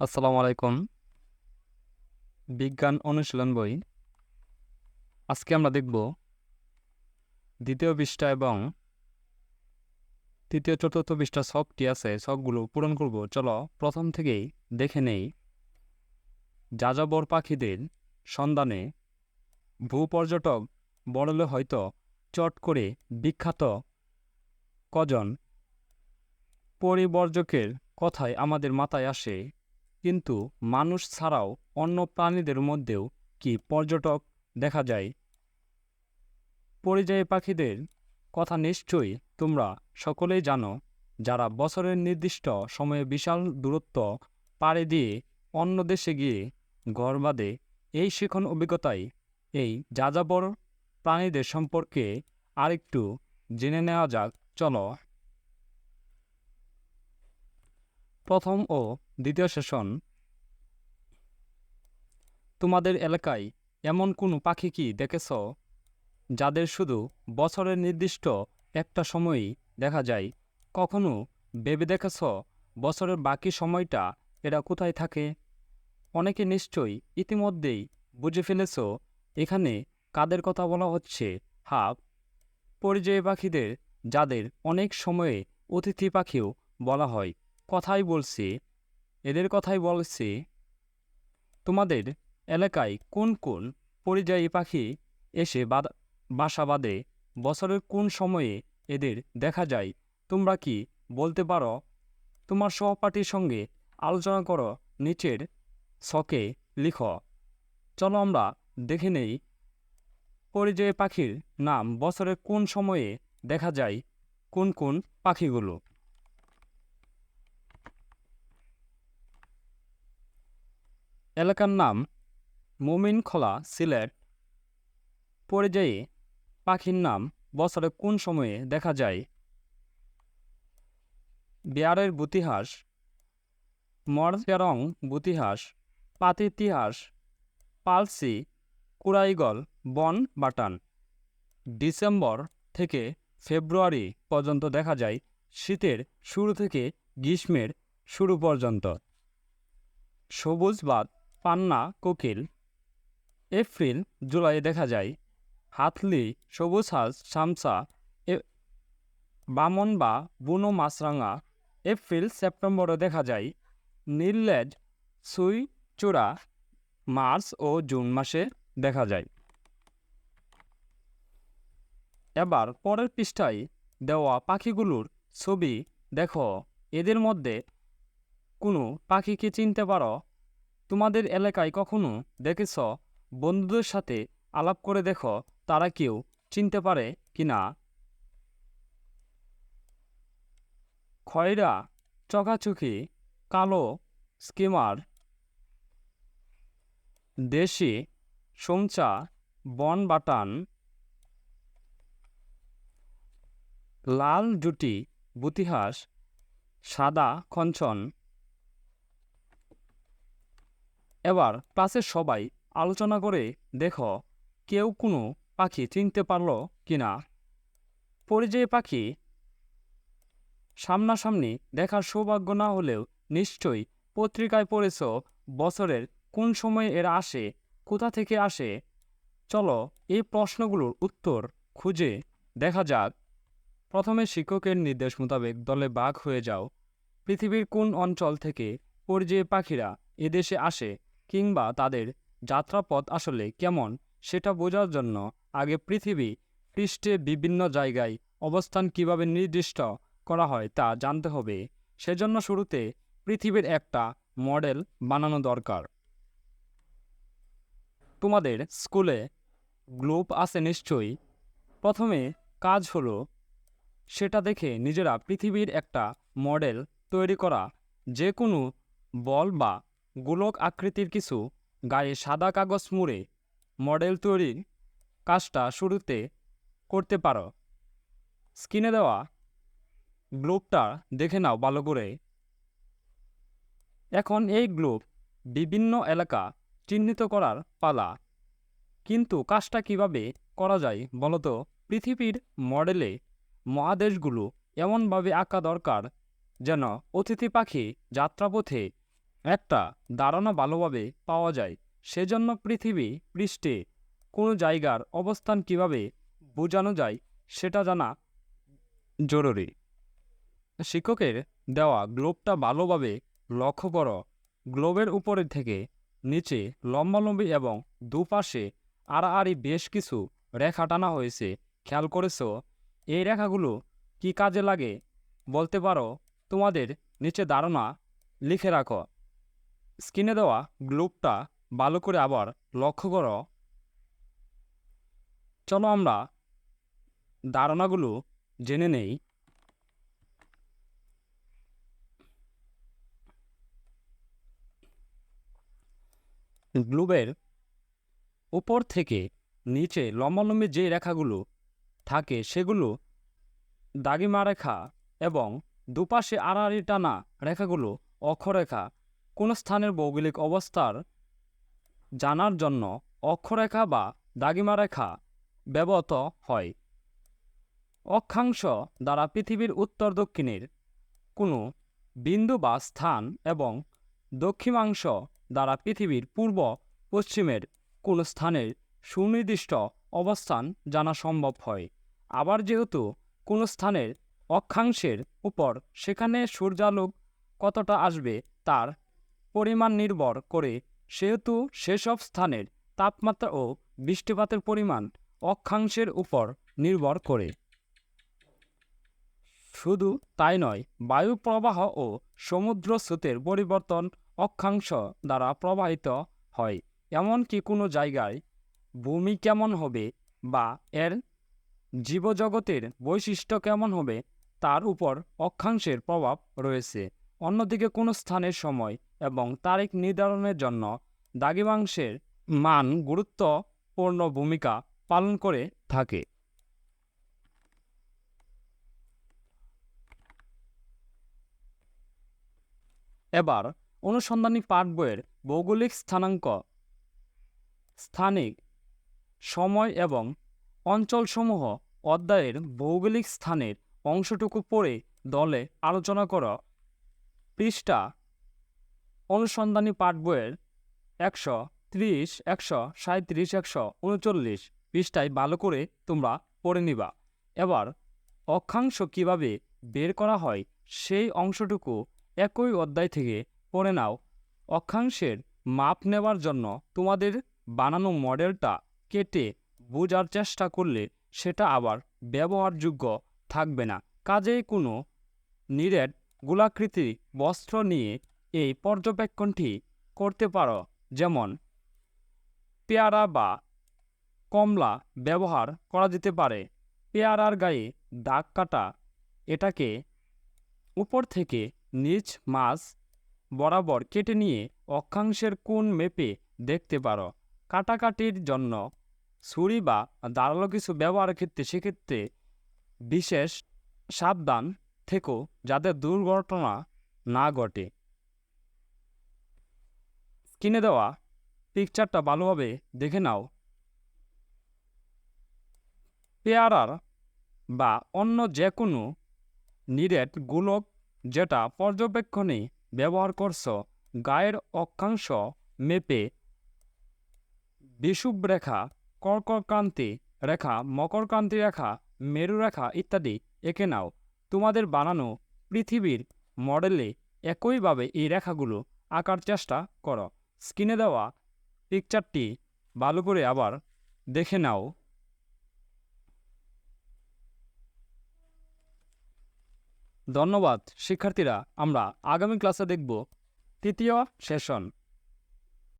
আসসালামু আলাইকুম। বিজ্ঞান অনুশীলন বই। আজকে আমরা দেখব দ্বিতীয় পৃষ্ঠা এবং তৃতীয় চতুর্থ পৃষ্ঠা শখটি আছে শখগুলো পূরণ করব। চলো প্রথম থেকেই দেখে নেই। যাযাবর পাখিদের সন্ধানে ভূপর্যটক বড়লে হয়তো চট করে বিখ্যাত কজন? পরিবর্জকের কথাই আমাদের মাথায় আসে। কিন্তু মানুষ ছাড়াও অন্য প্রাণীদের মধ্যেও কি পর্যটক দেখা যায়? পরিযায়ী পাখিদের কথা নিশ্চয়ই তোমরা সকলেই জানো, যারা বছরের নির্দিষ্ট সময়ে বিশাল দূরত্ব পাড়ি দিয়ে অন্য দেশে গিয়ে ঘর বাঁধে, এই শিখন অভিজ্ঞতায় এই যাযাবর প্রাণীদের সম্পর্কে আরেকটু জেনে নেওয়া যাক। চলো প্রথম ও দ্বিতীয় সেশন। তোমাদের এলাকায় এমন কোনো পাখি কি দেখেছ, যাদের শুধু বছরের নির্দিষ্ট একটা সময়ই দেখা যায়? কখনো ভেবে দেখেছ বছরের বাকি সময়টা এরা কোথায় থাকে? অনেকে নিশ্চয়ই ইতিমধ্যেই বুঝে ফেলেছ, এখানে কাদের কথা বলা হচ্ছে হাফ পরিযায়ী পাখিদের, যাদের অনেক সময়ে অতিথি পাখিও বলা হয়। কথাই বলছি, এদের কথাই বলছি, তোমাদের এলাকায় কোন কোন পরিযায়ী পাখি এসে বাসা বাঁধে? বছরের কোন সময়ে এদের দেখা যায়? তোমরা কি বলতে পারো? তোমার সহপাঠীর সঙ্গে আলোচনা করো, নিচের ছকে লিখো। চলো আমরা দেখে নেই পরিযায়ী পাখির নাম বছরের কোন সময়ে দেখা যায়? কোন কোন পাখিগুলো? এলাকার নাম মোমিনখোলা সিলেট। পরিযায়ী পাখির নাম বছরে কোন সময়ে দেখা যায়? বিয়ারের বুতিহাস, মরজেরং বুতিহাস, পাতিতিহাস, পালসি, কুড়াইগল, বন, বাটান। ডিসেম্বর থেকে ফেব্রুয়ারি পর্যন্ত দেখা যায়, শীতের শুরু থেকে গ্রীষ্মের শুরু পর্যন্ত। সবুজ বাদ পান্না, কোকিল। এপ্রিল, জুলাই দেখা যায়। হাতলি, সবুজ হাঁস সামসা এ বামন বা বুনো মাছরাঙা। এপ্রিল সেপ্টেম্বরে দেখা যায়। নীললেজ, সুই, চূড়া, মার্চ ও জুন মাসে দেখা যায়। এবার পরের পৃষ্ঠায় দেওয়া পাখিগুলোর ছবি দেখো। এদের মধ্যে কোনো পাখিকে চিনতে পারো? তোমাদের এলাকায় কখনো দেখেছ বন্ধুদের সাথে আলাপ করে দেখো তারা কেউ চিনতে পারে কি না? খয়রা, চকাচুকি, কালো, স্কিমার, দেশি, সোমচা, বন বাটান, লাল জুটি, বুতিহাস, সাদা খঞ্চন এবার ক্লাসের সবাই আলোচনা করে দেখো, কেউ কোনো পাখি চিনতে পারল কি না পরিযায়ী পাখি সামনাসামনি দেখার সৌভাগ্য না হলেও নিশ্চয়ই পত্রিকায় পড়েছ, বছরের কোন সময়ে এরা আসে, কোথা থেকে আসে। চলো এই প্রশ্নগুলোর উত্তর খুঁজে দেখা যাক। প্রথমে শিক্ষকের নির্দেশ মোতাবেক দলে বাঘ হয়ে যাও। পৃথিবীর কোন অঞ্চল থেকে পরিযায়ী পাখিরা এদেশে আসে? কিংবা তাদের যাত্রাপথ আসলে কেমন, সেটা বোঝার জন্য আগে পৃথিবী পৃষ্ঠে বিভিন্ন জায়গায় অবস্থান কীভাবে নির্দিষ্ট করা হয় তা জানতে হবে। সেজন্য শুরুতে পৃথিবীর একটা মডেল বানানো দরকার। তোমাদের স্কুলে গ্লোব আছে নিশ্চয়ই। প্রথমে কাজ হলো সেটা দেখে নিজেরা পৃথিবীর একটা মডেল তৈরি করা। যে কোনো বল বা গোলক আকৃতির কিছু, গায়ে সাদা কাগজ মুড়ে মডেল তৈরির কাজটা শুরুতে করতে পারো। স্ক্রিনে দেওয়া গ্লোবটা দেখে নাও ভালো করে এখন এই গ্লোব বিভিন্ন এলাকা চিহ্নিত করার পালা। কিন্তু কাজটা কীভাবে করা যায় বলতো পৃথিবীর মডেলে মহাদেশগুলো এমনভাবে আঁকা দরকার যেন অতিথি পাখি যাত্রাপথে একটা ধারণা ভালোভাবে পাওয়া যায়। সেজন্য পৃথিবী পৃষ্ঠে কোনো জায়গার অবস্থান কীভাবে বোঝানো যায় সেটা জানা জরুরি। শিক্ষকের দেওয়া গ্লোবটা ভালোভাবে লক্ষ্য করো। গ্লোবের উপরের থেকে নিচে লম্বালম্বি এবং দুপাশে আড়াআড়ি বেশ কিছু রেখা টানা হয়েছে। খেয়াল করেছ? এই রেখাগুলো কি কাজে লাগে? বলতে পারো, তোমাদের নিচে ধারণা লিখে রাখো। স্ক্রিনে দেওয়া গ্লোবটা ভালো করে আবার লক্ষ্য করো। চলো আমরা ধারণাগুলো জেনে নেই। গ্লোবের উপর থেকে নিচে লম্বালম্বি যে রেখাগুলো থাকে সেগুলো দাগিমা রেখা এবং দুপাশে আড়াআড়ি টানা রেখাগুলো অক্ষরেখা কোনো স্থানের ভৌগোলিক অবস্থার জানার জন্য অক্ষরেখা বা দাগিমা রেখা ব্যবহৃত হয়। অক্ষাংশ দ্বারা পৃথিবীর উত্তর দক্ষিণের কোনো বিন্দু বা স্থান এবং দক্ষিণাংশ দ্বারা পৃথিবীর পূর্ব পশ্চিমের কোনো স্থানের সুনির্দিষ্ট অবস্থান জানা সম্ভব হয়। আবার যেহেতু কোনো স্থানের অক্ষাংশের উপর সেখানে সূর্যালোক কতটা আসবে তার পরিমাণ নির্ভর করে, সেহেতু সেসব স্থানের তাপমাত্রা ও বৃষ্টিপাতের পরিমাণ অক্ষাংশের উপর নির্ভর করে। শুধু তাই নয়, বায়ু প্রবাহ ও সমুদ্র স্রোতের পরিবর্তন অক্ষাংশ দ্বারা প্রবাহিত হয়। এমনকি কোনো জায়গায় ভূমি কেমন হবে বা এর জীবজগতের বৈশিষ্ট্য কেমন হবে, তার উপর অক্ষাংশের প্রভাব রয়েছে। অন্যদিকে কোনো স্থানের সময় এবং তারিখ নির্ধারণের জন্য দাগিমাংশের মান গুরুত্বপূর্ণ ভূমিকা পালন করে থাকে। এবার অনুসন্ধানী পাঠ বইয়ের ভৌগোলিক স্থানাঙ্ক, স্থানিক সময় এবং অঞ্চলসমূহ অধ্যায়ের ভৌগোলিক স্থানের অংশটুকু পড়ে দলে আলোচনা করা। পৃষ্ঠা অনুসন্ধানী পাঠ বইয়ের একশো ত্রিশ, একশো সাঁত্রিশ একশো উনচল্লিশ পৃষ্ঠায় ভালো করে তোমরা পড়ে নিবা। এবার অক্ষাংশ কীভাবে বের করা হয় সেই অংশটুকু একই অধ্যায় থেকে পড়ে নাও। অক্ষাংশের মাপ নেওয়ার জন্য তোমাদের বানানো মডেলটা কেটে বোঝার চেষ্টা করলে সেটা আবার ব্যবহারযোগ্য থাকবে না। কাজেই কোনো নিরেট গোলাকৃতি বস্ত্র নিয়ে এই পর্যবেক্ষণটি করতে পারো, যেমন পেয়ারা বা কমলা ব্যবহার করা যেতে পারে। পেয়ারার গায়ে দাগ কাটা, এটাকে উপর থেকে নিচ মাছ বরাবর কেটে নিয়ে অক্ষাংশের কোণ মেপে দেখতে পারো। কাটাকাটির জন্য ছুরি বা ধারালো কিছু ব্যবহারের ক্ষেত্রে, সেক্ষেত্রে বিশেষ সাবধান থেকো যাতে দুর্ঘটনা না ঘটে। কিনে দেওয়া পিকচারটা ভালোভাবে দেখে নাও। পেয়ারার বা অন্য যে কোনো নিরেট গোলক যেটা পর্যবেক্ষণে ব্যবহার করছ, গায়ের অক্ষাংশ মেপে বিষুব রেখা কর্কক্রান্তি রেখা, মকরক্রান্তি রেখা, মেরু রেখা ইত্যাদি এঁকে নাও। তোমাদের বানানো পৃথিবীর মডেলে একইভাবে এই রেখাগুলো আঁকার চেষ্টা করো। স্ক্রিনে দেওয়া পিকচারটি ভালো করে আবার দেখে নাও। ধন্যবাদ, শিক্ষার্থীরা। আমরা আগামী ক্লাসে দেখব তৃতীয় সেশন